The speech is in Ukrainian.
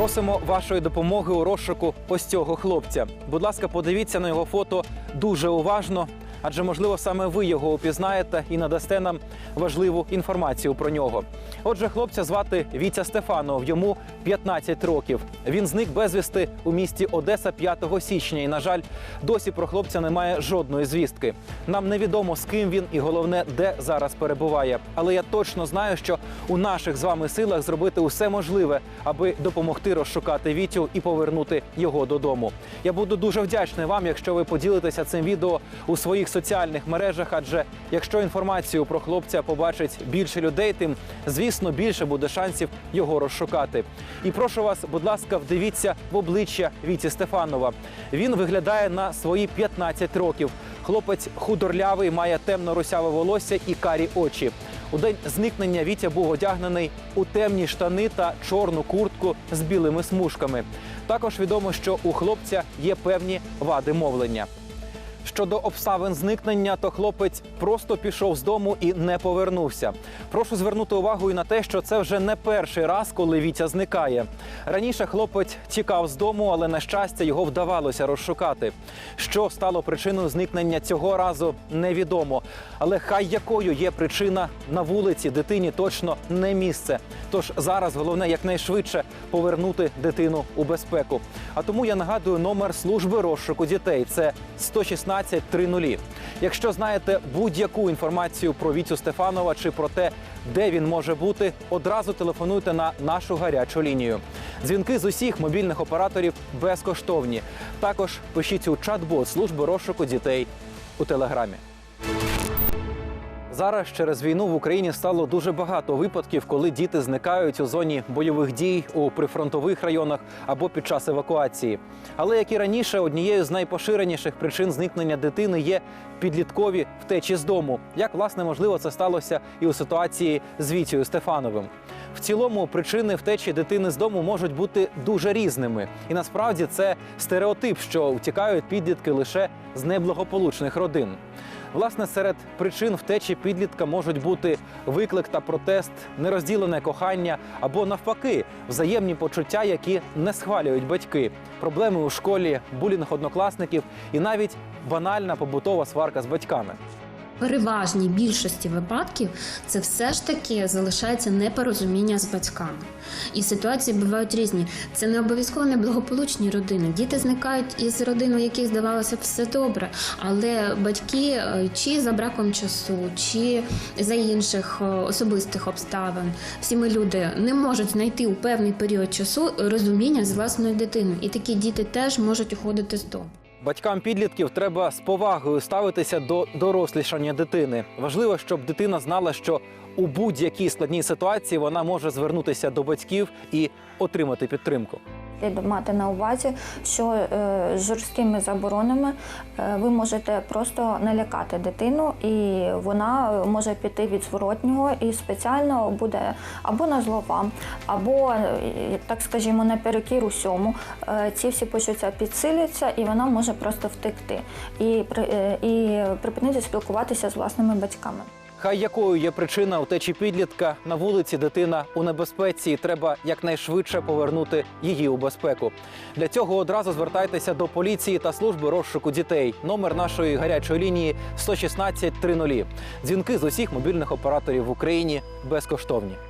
Просимо вашої допомоги у розшуку ось цього хлопця. Будь ласка, подивіться на його фото дуже уважно, адже можливо саме ви його упізнаєте і надасте нам важливу інформацію про нього. Отже, хлопця звати Вітя Стефанов. Йому 15 років. Він зник безвісти у місті Одеса 5 січня. І, на жаль, досі про хлопця немає жодної звістки. Нам невідомо з ким він і головне, де зараз перебуває. Але я точно знаю, що у наших з вами силах зробити усе можливе, аби допомогти розшукати Вітю і повернути його додому. Я буду дуже вдячний вам, якщо ви поділитеся цим відео у своїх соціальних мережах. Адже якщо інформацію про хлопця побачить більше людей, тим звісно більше буде шансів його розшукати. І прошу вас, будь ласка, вдивіться в обличчя Віті Стефанова. Він виглядає на свої 15 років. Хлопець худорлявий, має темно-русяве волосся і карі очі. У день зникнення Вітя був одягнений у темні штани та чорну куртку з білими смужками. Також відомо, що у хлопця є певні вади мовлення. Щодо обставин зникнення, то хлопець просто пішов з дому і не повернувся. Прошу звернути увагу і на те, що це вже не перший раз, коли Вітя зникає. Раніше хлопець тікав з дому, але на щастя його вдавалося розшукати. Що стало причиною зникнення цього разу, невідомо. Але хай якою є причина на вулиці дитині точно не місце. Тож зараз головне якнайшвидше повернути дитину у безпеку. А тому я нагадую номер служби розшуку дітей. Це 116 30. Якщо знаєте будь-яку інформацію про Вітю Стефанова чи про те, де він може бути, одразу телефонуйте на нашу гарячу лінію. Дзвінки з усіх мобільних операторів безкоштовні. Також пишіть у чат-бот служби розшуку дітей у телеграмі. Зараз через війну в Україні стало дуже багато випадків, коли діти зникають у зоні бойових дій у прифронтових районах або під час евакуації. Але як і раніше, однією з найпоширеніших причин зникнення дитини є підліткові втечі з дому. Як власне можливо це сталося і у ситуації з Вітєю Стефановим. В цілому причини втечі дитини з дому можуть бути дуже різними, і насправді це стереотип, що втікають підлітки лише з неблагополучних родин. Власне, серед причин втечі підлітка можуть бути виклик та протест, нерозділене кохання або навпаки взаємні почуття, які не схвалюють батьки, проблеми у школі, булінг однокласників і навіть банальна побутова сварка з батьками. Переважній більшості випадків це все ж таки залишається непорозуміння з батьками. І ситуації бувають різні. Це не обов'язково неблагополучні родини. Діти зникають із родин, у яких здавалося все добре, але батьки е, чи за браком часу, чи за інших е, особистих обставин, всі ми люди не можуть знайти у певний період часу розуміння з власною дитиною. І такі діти теж можуть уходити з дому. Батькам підлітків треба з повагою ставитися до дорослішання дитини. Важливо, щоб дитина знала, що у будь-якій складній ситуації вона може звернутися до батьків і отримати підтримку. Слід мати на увазі, що е, з жорсткими заборонами е, ви можете просто налякати дитину, і вона може піти від зворотнього і спеціально буде або на зло вам, або, е, так скажімо, наперекір усьому. Е, ці всі почуття підсиляться, і вона може просто втекти і, і припинити спілкуватися з власними батьками. Хай якою є причина утечі підлітка на вулиці дитина у небезпеці, і треба якнайшвидше повернути її у безпеку. Для цього одразу звертайтеся до поліції та служби розшуку дітей. Номер нашої гарячої лінії 116 30. Дзвінки з усіх мобільних операторів в Україні безкоштовні.